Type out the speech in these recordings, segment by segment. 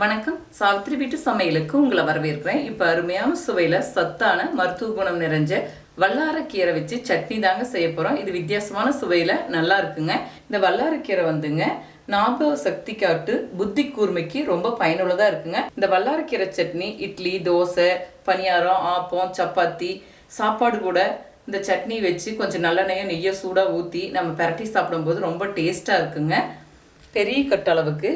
வணக்கம். சாவித்திரி வீட்டு சமையலுக்கு உங்களை வரவேற்கிறேன். இப்போ அருமையான சுவையில் சத்தான மருத்துவ குணம் நிறைஞ்ச வல்லாரக்கீரை வச்சு சட்னி தாங்க செய்ய போகிறோம் இது வித்தியாசமான சுவையில் நல்லா இருக்குங்க. இந்த வல்லாரக்கீரை வந்துங்க ஞாபக சக்தி காட்டு புத்தி கூர்மைக்கு ரொம்ப பயனுள்ளதாக இருக்குங்க. இந்த வல்லாரக்கீரை சட்னி இட்லி தோசை பணியாரம் ஆப்பம் சப்பாத்தி சாப்பாடு கூட இந்த சட்னி வச்சு கொஞ்சம் நல்லெண்ணெயும் நெய்யை சூடாக ஊற்றி நம்ம பிரட்டி சாப்பிடும்போது ரொம்ப டேஸ்ட்டாக இருக்குங்க. பெரிய கட் அளவுக்கு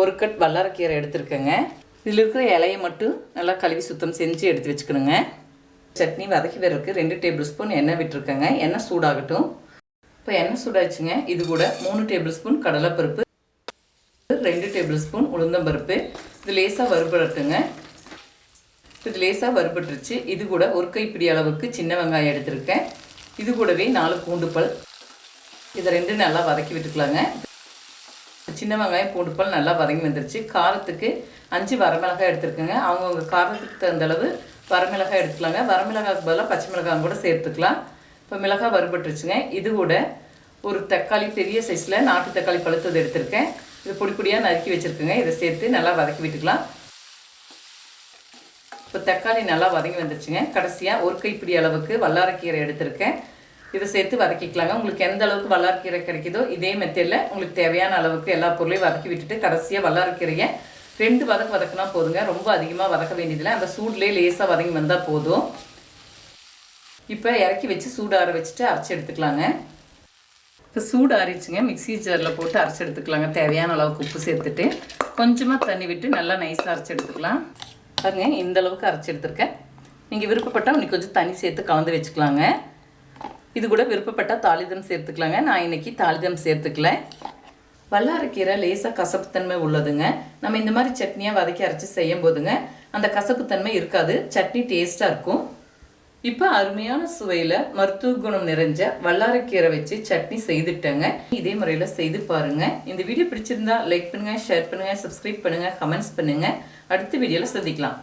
ஒரு கட் வல்லாரக்கீரை எடுத்துருக்கேங்க. இதில் இருக்கிற இலையை மட்டும் நல்லா கழுவி சுத்தம் செஞ்சு எடுத்து வச்சுக்கணுங்க. சட்னி வதக்கி வரதுக்கு ரெண்டு டேபிள் ஸ்பூன் எண்ணெய் விட்டுருக்கேங்க. எண்ணெய் சூடாகட்டும். இப்போ எண்ணெய் சூடாச்சுங்க இது கூட மூணு டேபிள் ஸ்பூன் கடலைப்பருப்பு ரெண்டு டேபிள் ஸ்பூன் உளுந்தம்பருப்பு இது லேசாக வறுபடுத்துங்க இது லேசாக வறுபட்டுருச்சு. இது கூட ஒரு கைப்பிடி அளவுக்கு சின்ன வெங்காயம் எடுத்திருக்கேன். இது கூடவே நாலு பூண்டு பல். இதை ரெண்டு நல்லா வதக்கி விட்டுக்கலாங்க. சின்ன வெங்காயம் பூண்டு போல் நல்லா வதங்கி வந்துருச்சு. காரத்துக்கு அஞ்சு வரமிளகாய் எடுத்துருக்கேங்க. அவங்கவுங்க காரத்துக்கு தகுந்த அளவு வரமிளகாய் எடுத்துக்கலாங்க. வரமிளகாய்க்கு பதிலாக பச்சை மிளகாய் கூட சேர்த்துக்கலாம். இப்போ மிளகாய் வறுபட்டுருச்சுங்க. இது கூட ஒரு தக்காளி பெரிய சைஸில் நாட்டு தக்காளி பழுத்தது எடுத்திருக்கேன். இது பொடி பொடியாக நறுக்கி வச்சுருக்கேங்க. இதை சேர்த்து நல்லா வதக்கி விட்டுக்கலாம். இப்போ தக்காளி நல்லா வதங்கி வந்துருச்சுங்க. கடைசியாக ஒரு கைப்பிடி அளவுக்கு வல்லாரக்கீரை எடுத்திருக்கேன். இதை சேர்த்து வதக்கிக்கலாங்க. உங்களுக்கு எந்த அளவுக்கு வல்லாரக்கீரை கிடைக்குதோ இதே மெத்தடில் உங்களுக்கு தேவையான அளவுக்கு எல்லா பொருளையும் வதக்கி விட்டுட்டு கடைசியாக வல்லாரக்கீரையை ரெண்டு வதக்கு வதக்குனா போதுங்க. ரொம்ப அதிகமாக வதக்க வேண்டியதில்லை. அந்த சூட்லேயே லேசாக வதங்கி வந்தால் போதும். இப்போ இறக்கி வச்சு சூடு ஆற வச்சுட்டு அரைச்சி எடுத்துக்கலாங்க. இப்போ சூடு ஆறிச்சுங்க மிக்ஸி ஜாரில் போட்டு அரைச்சி எடுத்துக்கலாங்க. தேவையான அளவுக்கு உப்பு சேர்த்துட்டு கொஞ்சமாக தண்ணி விட்டு நல்லா நைஸாக அரைச்சி எடுத்துக்கலாம். பாருங்க இந்த அளவுக்கு அரைச்சி எடுத்துருக்கேன். நீங்கள் விருப்பப்பட்டால் இன்னைக்கு கொஞ்சம் தண்ணி சேர்த்து கலந்து வச்சுக்கலாங்க. இது கூட விருப்பப்பட்டால் தாளிதம் சேர்த்துக்கலாங்க. நான் இன்னைக்கு தாளிதம் சேர்த்துக்கல. வல்லாரக்கீரை லேசாக கசப்புத்தன்மை உள்ளதுங்க. நம்ம இந்த மாதிரி சட்னியாக வதக்கி அரைச்சி செய்யும் போதுங்க அந்த கசப்புத்தன்மை இருக்காது. சட்னி டேஸ்ட்டாக இருக்கும். இப்போ அருமையான சுவையில் மருத்துவ குணம் நிறைஞ்ச வல்லாரக்கீரை வச்சு சட்னி செய்துட்டேங்க. இதே முறையில் செய்து பாருங்கள் இந்த வீடியோ பிடிச்சிருந்தா லைக் பண்ணுங்கள் ஷேர் பண்ணுங்கள் சப்ஸ்கிரைப் பண்ணுங்கள் கமெண்ட்ஸ் பண்ணுங்கள் அடுத்த வீடியோவில் சந்திக்கலாம்.